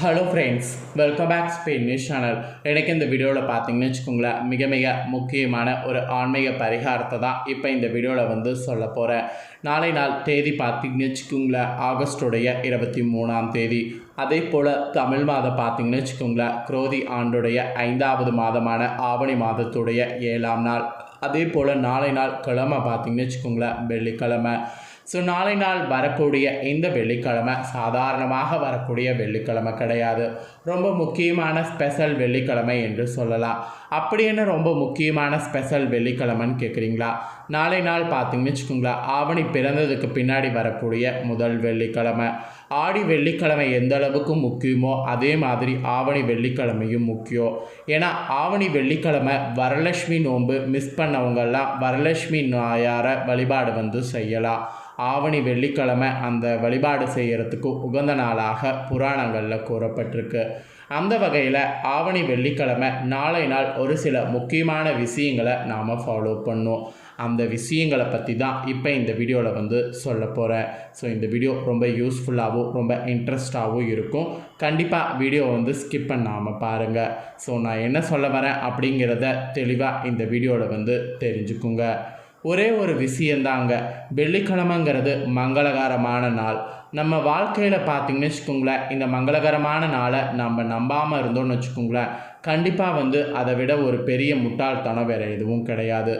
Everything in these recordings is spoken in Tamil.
Hello friends welcome back Spain news channel எனக்கு இந்த வீடியோவில் பார்த்தீங்கன்னு வச்சுக்கோங்களேன் மிக மிக முக்கியமான ஒரு ஆன்மீக பரிகாரத்தை தான் இப்போ இந்த வீடியோவில் வந்து சொல்ல போகிறேன் நாளை நாள் தேதி பார்த்தீங்கன்னு வச்சுக்கோங்களேன் ஆகஸ்டுடைய இருபத்தி மூணாம் தேதி. அதே போல் தமிழ் மாதம் பார்த்தீங்கன்னு வச்சுக்கோங்களேன் குரோதி ஆண்டுடைய ஐந்தாவது மாதமான ஆவணி மாதத்துடைய ஏழாம் நாள். அதே போல் நாளை நாள் கிழமை பார்த்தீங்கன்னு வச்சுக்கோங்களேன் வெள்ளிக்கிழமை. ஸோ நாளை நாள் வரக்கூடிய இந்த வெள்ளிக்கிழமை சாதாரணமாக வரக்கூடிய வெள்ளிக்கிழமை கிடையாது. ரொம்ப முக்கியமான ஸ்பெஷல் வெள்ளிக்கிழமை என்று சொல்லலாம். அப்படி என்ன ரொம்ப முக்கியமான ஸ்பெஷல் வெள்ளிக்கிழமைன்னு கேட்குறீங்களா நாளை நாள் பார்த்தீங்கன்னு வச்சுக்கோங்களேன் ஆவணி பிறந்ததுக்கு பின்னாடி வரக்கூடிய முதல் வெள்ளிக்கிழமை. ஆடி வெள்ளிக்கிழமை எந்த அளவுக்கு முக்கியமோ அதே மாதிரி ஆவணி வெள்ளிக்கிழமையும் முக்கியம். ஏன்னா ஆவணி வெள்ளிக்கிழமை வரலட்சுமி நோன்பு மிஸ் பண்ணவங்கெல்லாம் வரலட்சுமி நாயாரை வழிபாடு வந்து செய்யலாம். ஆவணி வெள்ளிக்கிழமை அந்த வழிபாடு செய்கிறதுக்கு உகந்த நாளாக புராணங்களில் கூறப்பட்டிருக்கு. அந்த வகையில் ஆவணி வெள்ளிக்கிழமை நாளை நாள் ஒரு சில முக்கியமான விஷயங்களை நாம் ஃபாலோ பண்ணும். அந்த விஷயங்களை பற்றி தான் இப்போ இந்த வீடியோவில் வந்து சொல்ல போகிறேன் ஸோ இந்த வீடியோ ரொம்ப யூஸ்ஃபுல்லாகவும் ரொம்ப இன்ட்ரெஸ்டாகவும் இருக்கும். கண்டிப்பாக வீடியோ வந்து ஸ்கிப் பண்ணாமல் பாருங்கள் ஸோ நான் என்ன சொல்ல வரேன் அப்படிங்கிறத தெளிவாக இந்த வீடியோவில் வந்து தெரிஞ்சுக்குங்க. ஒரே ஒரு விஷயந்தாங்க வெள்ளிக்கிழமைங்கிறது மங்களகரமான நாள். நம்ம வாழ்க்கையில் பார்த்தீங்கன்னு வச்சுக்கோங்களேன் இந்த மங்களகரமான நாளை நம்ம நம்பாமல் இருந்தோம்னு வச்சுக்கோங்களேன் கண்டிப்பாக வந்து அதை விட ஒரு பெரிய முட்டாள்தனம் வேறு எதுவும் கிடையாது.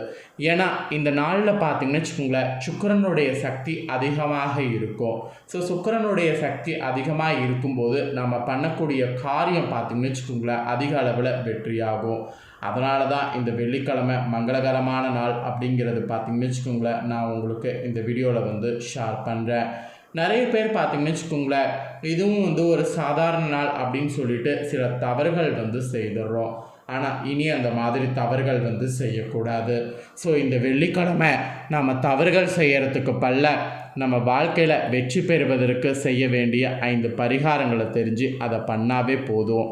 ஏன்னா இந்த நாளில் பார்த்தீங்கன்னு வச்சுக்கோங்களேன் சுக்கரனுடைய சக்தி அதிகமாக இருக்கும். ஸோ சுக்கரனுடைய சக்தி அதிகமாக இருக்கும்போது நம்ம பண்ணக்கூடிய காரியம் பார்த்தீங்கன்னு வச்சுக்கோங்களேன் அதிக அளவில் வெற்றியாகும். அதனால தான் இந்த வெள்ளிக்கிழமை மங்களகரமான நாள் அப்படிங்கிறது பார்த்திங்கன்னு வச்சுக்கோங்களேன் நான் உங்களுக்கு இந்த வீடியோவில் வந்து ஷேர் பண்ணுறேன் நிறைய பேர் பார்த்தீங்கன்னு வச்சுக்கோங்களேன் இதுவும் வந்து ஒரு சாதாரண நாள் அப்படின்னு சொல்லிட்டு சில தவறுகள் வந்து செய்துடுறோம். ஆனால் இனி அந்த மாதிரி தவறுகள் வந்து செய்யக்கூடாது. ஸோ இந்த வெள்ளிக்கிழமை நம்ம தவறுகள் செய்யறதுக்கு பல்ல நம்ம வாழ்க்கையில் வெற்றி பெறுவதற்கு செய்ய வேண்டிய ஐந்து பரிகாரங்களை தெரிஞ்சு அதை பண்ணாவே போதும்.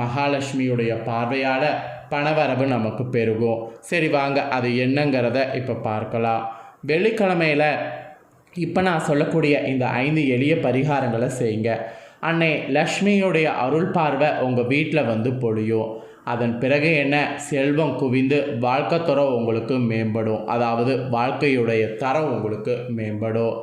மகாலட்சுமியுடைய பார்வையால் பணவரவு நமக்கு பெருகும். சரி வாங்க அது என்னங்கிறத இப்போ பார்க்கலாம். வெள்ளிக்கிழமையில் இப்போ நான் சொல்லக்கூடிய இந்த ஐந்து எளிய பரிகாரங்களை செய்யுங்க. அன்னை லக்ஷ்மியுடைய அருள் பார்வை உங்கள் வீட்டில் வந்து பொழியும். அதன் பிறகு என்ன? செல்வம் குவிந்து வாழ்க்கை தரம் உங்களுக்கு மேம்படும். அதாவது வாழ்க்கையுடைய தரம் உங்களுக்கு மேம்படும்.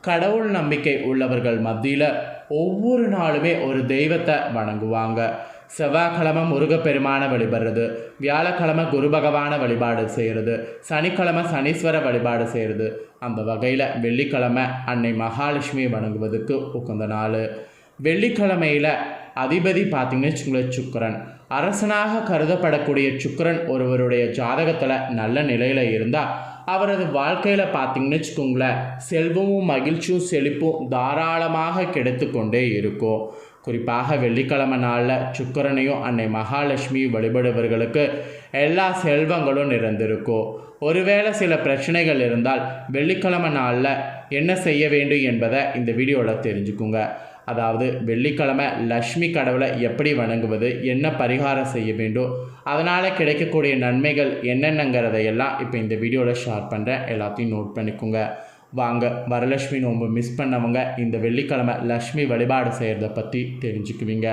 கடவுள் நம்பிக்கை உள்ளவர்கள் மத்தியில் ஒவ்வொரு நாளுமே ஒரு தெய்வத்தை வணங்குவாங்க. செவ்வாய்க்கிழமை முருகப்பெருமானை வழிபடுறது வியாழக்கிழமை குரு பகவானை வழிபாடு செய்கிறது சனிக்கிழமை சனீஸ்வர வழிபாடு செய்கிறது அந்த வகையில் வெள்ளிக்கிழமை அன்னை மகாலட்சுமியை வணங்குவதற்கு உகந்த நாள். வெள்ளிக்கிழமையில் அதிபதி பார்த்திங்கன்னு வச்சுங்களேன் சுக்கரன். அரசனாக கருதப்படக்கூடிய சுக்கரன் ஒருவருடைய ஜாதகத்தில் நல்ல நிலையில் இருந்தால் அவரது வாழ்க்கையில் பார்த்திங்கன்னு வச்சுக்கோங்களேன் செல்வமும் மகிழ்ச்சியும் செழிப்பும் தாராளமாக கிடைத்து கொண்டே இருக்கும். குறிப்பாக வெள்ளிக்கிழமை நாளில் சுக்கரனையும் அன்னை மகாலட்சுமியும் வழிபடுபவர்களுக்கு எல்லா செல்வங்களும் நிறைந்திருக்கும். ஒருவேளை சில பிரச்சனைகள் இருந்தால் வெள்ளிக்கிழமை நாளில் என்ன செய்ய வேண்டும் என்பதை இந்த வீடியோவில் தெரிஞ்சுக்குங்க. அதாவது வெள்ளிக்கிழமை லக்ஷ்மி கடவுளை எப்படி வணங்குவது என்ன பரிகாரம் செய்ய வேண்டும் அதனால் கிடைக்கக்கூடிய நன்மைகள் என்னென்னங்கிறதையெல்லாம் இப்போ இந்த வீடியோவில் ஷேர் பண்ணுறேன் எல்லாத்தையும் நோட் பண்ணிக்கோங்க. வாங்க. வரலட்சுமி நோன்பு மிஸ் பண்ணவங்க இந்த வெள்ளிக்கிழமை லக்ஷ்மி வழிபாடு செய்கிறத பற்றி தெரிஞ்சுக்குவீங்க.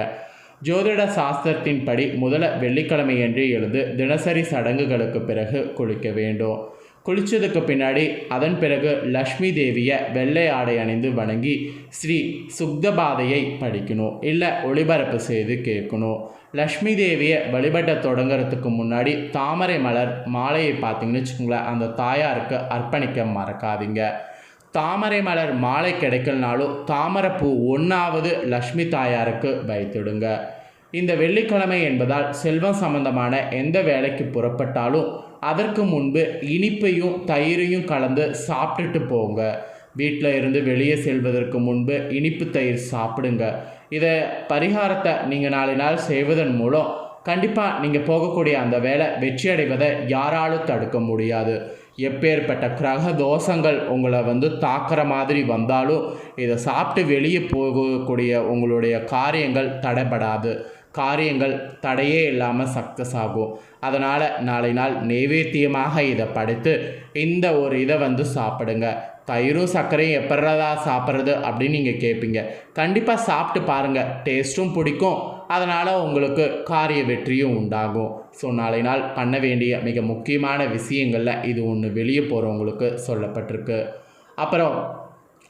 ஜோதிட சாஸ்திரத்தின்படி முதல வெள்ளிக்கிழமை என்று எழுந்து தினசரி சடங்குகளுக்கு பிறகு குளிக்க வேண்டும். குளித்ததுக்கு பின்னாடி அதன் பிறகு லக்ஷ்மி தேவியை வெள்ளை ஆடை அணிந்து வணங்கி ஸ்ரீ சுக்தபாதையை படிக்கணும். இல்லை ஒளிபரப்பு செய்து கேட்கணும். லக்ஷ்மி தேவியை வழிபட்ட தொடங்குறதுக்கு முன்னாடி தாமரை மலர் மாலையை பார்த்தீங்கன்னு வச்சுக்கோங்களேன் அந்த தாயாருக்கு அர்ப்பணிக்க மறக்காதீங்க. தாமரை மலர் மாலை கிடைக்கலனாலும் தாமரைப்பூ ஒன்றாவது லக்ஷ்மி தாயாருக்கு வைத்துடுங்க. இந்த வெள்ளிக்கிழமை என்பதால் செல்வம் சம்பந்தமான எந்த வேலைக்கு புறப்பட்டாலும் அதற்கு முன்பு இனிப்பையும் தயிரையும் கலந்து சாப்பிட்டுட்டு போங்க. வீட்டில் இருந்து வெளியே செல்வதற்கு முன்பு இனிப்பு தயிர் சாப்பிடுங்க. இதை பரிகாரத்தை நீங்கள் நாலு நாள் செய்வதன் மூலம் கண்டிப்பாக நீங்கள் போகக்கூடிய அந்த வேலை வெற்றி அடைவதை யாராலும் தடுக்க முடியாது. எப்பேற்பட்ட கிரக தோஷங்கள் உங்களை வந்து தாக்குற மாதிரி வந்தாலும் இதை சாப்பிட்டு வெளியே போகக்கூடிய உங்களுடைய காரியங்கள் தடைபடாது. காரியங்கள் தடையே இல்லாமல் சக்ஸஸ் ஆகும். அதனால் நாளை நாள் நைவேத்தியமாக இதை படைத்து இந்த ஒரு இதை வந்து சாப்பிடுங்க. தயிரும் சர்க்கரையும் எப்பட்றதா சாப்பிட்றது அப்படின்னு நீங்கள் கேட்பீங்க கண்டிப்பாக சாப்பிட்டு பாருங்கள் டேஸ்ட்டும் பிடிக்கும். அதனால் உங்களுக்கு காரிய வெற்றியும் உண்டாகும். ஸோ நாளை நாள் பண்ண வேண்டிய மிக முக்கியமான விஷயங்களில் இது ஒன்று வெளியே போகிறவங்களுக்கு சொல்லப்பட்டிருக்கு. அப்புறம்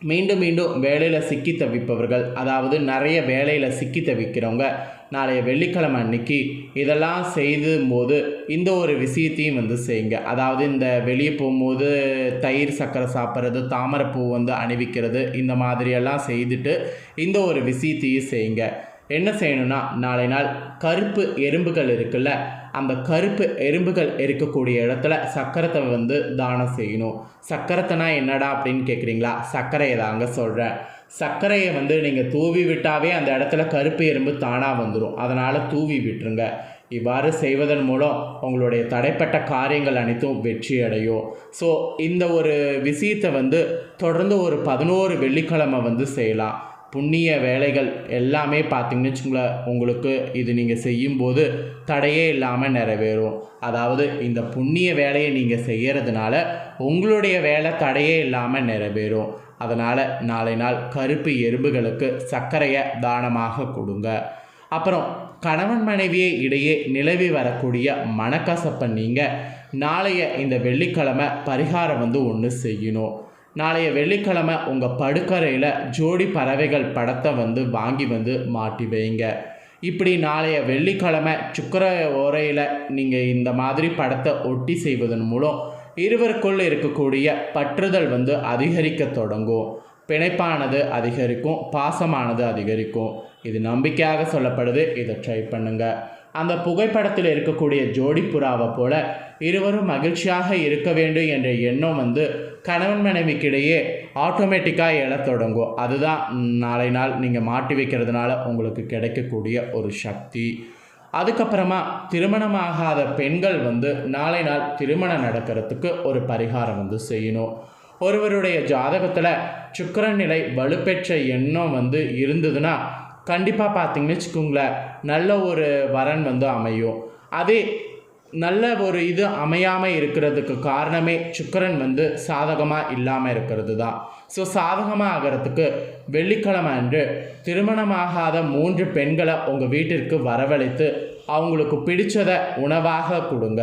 மீண்டும் மீண்டும் வேலையில் சிக்கி தவிப்பவர்கள் அதாவது நிறைய வேலையில் சிக்கி தவிக்கிறவங்க நாளைய வெள்ளிக்கிழமை அன்னைக்கு இதெல்லாம் செய்தும் போது இந்த ஒரு விஷயத்தையும் வந்து செய்யுங்க. அதாவது இந்த வெளியே போகும்போது தயிர் சர்க்கரை சாப்பிட்றது தாமரைப்பூ வந்து அணிவிக்கிறது இந்த மாதிரியெல்லாம் செய்துட்டு இந்த ஒரு விஷயத்தையும் செய்யுங்க. என்ன செய்யணும்னா நாளை நாள் கருப்பு எறும்புகள் இருக்குல்ல அந்த கருப்பு எறும்புகள் இருக்கக்கூடிய இடத்துல சக்கரத்தை வந்து தானம் செய்யணும். சக்கரத்தைனா என்னடா அப்படின்னு கேட்குறீங்களா சர்க்கரையை தாங்க சொல்கிறேன் சர்க்கரையை வந்து நீங்கள் தூவி விட்டாவே அந்த இடத்துல கருப்பு எறும்பு தானாக வந்துடும் அதனால் தூவி விட்டுருங்க. இவ்வாறு செய்வதன் மூலம் உங்களுடைய தடைப்பட்ட காரியங்கள் அனைத்தும் வெற்றி அடையும். ஸோ இந்த ஒரு விஷயத்தை வந்து தொடர்ந்து ஒரு பதினோரு வெள்ளிக்கிழமை வந்து செய்யலாம். புண்ணிய வேலைகள் எல்லாமே பார்த்தீங்கன்னு வச்சுங்களேன் உங்களுக்கு இது நீங்கள் செய்யும்போது தடையே இல்லாமல் நிறைவேறும். அதாவது இந்த புண்ணிய வேலையை நீங்கள் செய்கிறதுனால உங்களுடைய வேலை தடையே இல்லாமல் நிறைவேறும். அதனால் நாளை நாள் கருப்பு எறும்புகளுக்கு சர்க்கரையை தானமாக கொடுங்க. அப்புறம் கணவன் மனைவியை இடையே நிலவி வரக்கூடிய மனக்கசப்பை நீங்கள் நாளைய இந்த வெள்ளிக்கிழமை பரிகாரம் வந்து ஒன்று செய்யணும். நாளைய வெள்ளிக்கிழமை உங்கள் படுக்கறையில் ஜோடி பறவைகள் படத்தை வந்து வாங்கி வந்து மாட்டி வைங்க. இப்படி நாளைய வெள்ளிக்கிழமை சுக்கர ஓரையில் நீங்கள் இந்த மாதிரி படத்தை ஒட்டி செய்வதன் மூலம் இருவருக்குள் இருக்கக்கூடிய பற்றுதல் வந்து அதிகரிக்க தொடங்கும். பிணைப்பானது அதிகரிக்கும் பாசமானது அதிகரிக்கும். இது நம்பிக்கையாக சொல்லப்படுது. இதை ட்ரை பண்ணுங்கள் அந்த புகைப்படத்தில் இருக்கக்கூடிய ஜோடி புறாவை போல இருவரும் மகிழ்ச்சியாக இருக்க வேண்டும் என்ற எண்ணம் வந்து கணவன் மனைவிக்கிடையே ஆட்டோமேட்டிக்காக எழத் தொடங்கும். அதுதான் நாளை நாள் நீங்கள் மாட்டி வைக்கிறதுனால உங்களுக்கு கிடைக்கக்கூடிய ஒரு சக்தி. அதுக்கப்புறமா திருமணமாகாத பெண்கள் வந்து நாளை நாள் திருமணம் நடக்கிறதுக்கு ஒரு பரிகாரம் வந்து செய்யணும். ஒருவருடைய ஜாதகத்தில் சுக்கரன் நிலை வலுப்பெற்ற எண்ணம் வந்து இருந்ததுன்னா கண்டிப்பாக பார்த்தீங்கன்னு வச்சுக்கோங்களேன் நல்ல ஒரு வரன் வந்து அமையும். அதே நல்ல ஒரு இது அமையாமல் இருக்கிறதுக்கு காரணமே சுக்கரன் வந்து சாதகமாக இல்லாமல் இருக்கிறது தான் ஸோ சாதகமாக ஆகிறதுக்கு வெள்ளிக்கிழமை அன்று திருமணமாகாத மூன்று பெண்களை உங்கள் வீட்டிற்கு வரவழைத்து அவங்களுக்கு பிடிச்சதை உணவாக கொடுங்க.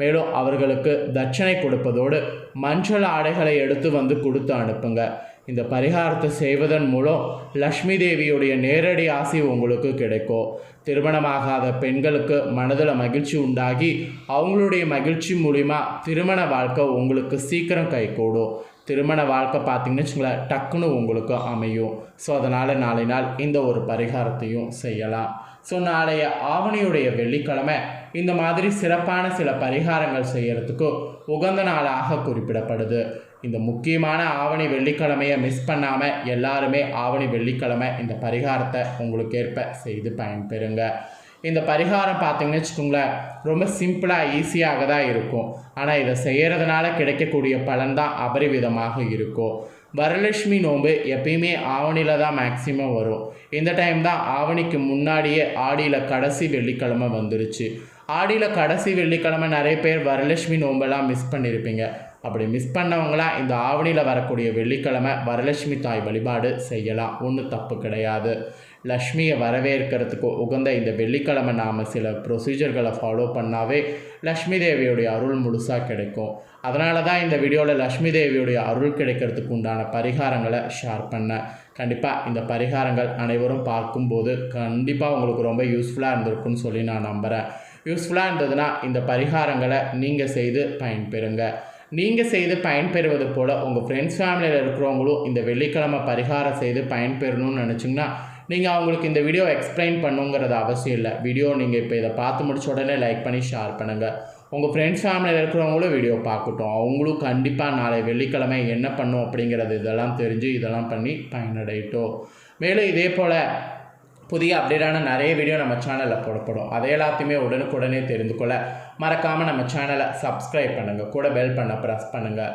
மேலும் அவர்களுக்கு தட்சணை கொடுப்பதோடு மஞ்சள் ஆடைகளை எடுத்து வந்து கொடுத்து அனுப்புங்க. இந்த பரிகாரத்தை செய்வதன் மூலம் லக்ஷ்மி தேவியுடைய நேரடி ஆசை உங்களுக்கு கிடைக்கும். திருமணமாகாத பெண்களுக்கு மனதில் மகிழ்ச்சி உண்டாகி அவங்களுடைய மகிழ்ச்சி மூலிமா திருமண வாழ்க்கை உங்களுக்கு சீக்கிரம் கைகூடும். திருமண வாழ்க்கை பார்த்தீங்கன்னு வச்சுங்களேன் டக்குன்னு உங்களுக்கு அமையும். ஸோ அதனால் நாளை நாள் இந்த ஒரு பரிகாரத்தையும் செய்யலாம். ஸோ நாளைய ஆவணியுடைய வெள்ளிக்கிழமை இந்த மாதிரி சிறப்பான சில பரிகாரங்கள் செய்கிறதுக்கு உகந்த நாளாக குறிப்பிடப்படுது. இந்த முக்கியமான ஆவணி வெள்ளிக்கிழமையை மிஸ் பண்ணாமல் எல்லாருமே ஆவணி வெள்ளிக்கிழமை இந்த பரிகாரத்தை உங்களுக்கு ஏற்ப செய்து பயன்பெறுங்க. இந்த பரிகாரம் பார்த்தீங்கன்னு வச்சுக்கோங்களேன் ரொம்ப சிம்பிளாக ஈஸியாக தான் இருக்கும். ஆனால் இதை செய்கிறதுனால கிடைக்கக்கூடிய பலன் தான் அபரிவிதமாக இருக்கும். வரலட்சுமி நோன்பு எப்பயுமே ஆவணியில் தான் மேக்சிமம் வரும். இந்த டைம் தான் ஆவணிக்கு முன்னாடியே ஆடியில் கடைசி வெள்ளிக்கிழமை வந்துருச்சு. ஆடியில் கடைசி வெள்ளிக்கிழமை நிறைய பேர் வரலட்சுமி நோன்பெல்லாம் மிஸ் பண்ணியிருப்பீங்க அப்படி மிஸ் பண்ணவங்களாம் இந்த ஆவணியில் வரக்கூடிய வெள்ளிக்கிழமை வரலட்சுமி தாய் வழிபாடு செய்யலாம். ஒன்றும் தப்பு கிடையாது. லக்ஷ்மியை வரவேற்கிறதுக்கு உகந்த இந்த வெள்ளிக்கிழமை நாம் சில ப்ரொசீஜர்களை ஃபாலோ பண்ணாவே லக்ஷ்மி தேவியுடைய அருள் முழுசாக கிடைக்கும். அதனால தான் இந்த வீடியோவில் லக்ஷ்மி தேவியுடைய அருள் கிடைக்கிறதுக்கு உண்டான பரிகாரங்களை ஷேர் பண்ணேன். கண்டிப்பாக இந்த பரிகாரங்கள் அனைவரும் பார்க்கும்போது கண்டிப்பாக உங்களுக்கு ரொம்ப யூஸ்ஃபுல்லாக இருந்திருக்குன்னு சொல்லி நான் நம்புகிறேன் யூஸ்ஃபுல்லாக இருந்ததுன்னா இந்த பரிகாரங்களை நீங்கள் செய்து பயன்பெறுங்க. நீங்கள் செய்து பயன்பெறுவது போல் உங்கள் ஃப்ரெண்ட்ஸ் ஃபேமிலியில் இருக்கிறவங்களும் இந்த வெள்ளிக்கிழமை பரிகாரம் செய்து பயன்பெறணும்னு நினச்சிங்கன்னா நீங்கள் அவங்களுக்கு இந்த வீடியோ எக்ஸ்பிளைன் பண்ணுங்கிறது அவசியம் இல்லை. வீடியோ நீங்கள் இப்போ இதை பார்த்து முடிச்ச உடனே லைக் பண்ணி ஷேர் பண்ணுங்கள் உங்கள் ஃப்ரெண்ட்ஸ் ஃபேமிலியில் இருக்கிறவங்களும் வீடியோ பார்க்கட்டும். அவங்களும் கண்டிப்பாக நாளை வெள்ளிக்கிழமை என்ன பண்ணும் அப்படிங்கிறது இதெல்லாம் தெரிஞ்சு இதெல்லாம் பண்ணி பயனடையட்டும். மேலும் இதே போல் புதிய அப்டேட்டான நிறைய வீடியோ நம்ம சேனலில் போடப்படும். அதை எல்லாத்தையுமே உடனுக்குடனே தெரிந்து கொள்ள மறக்காமல் நம்ம சேனலை சப்ஸ்கிரைப் பண்ணுங்கள் கூட பெல் பண்ண ப்ரெஸ் பண்ணுங்கள்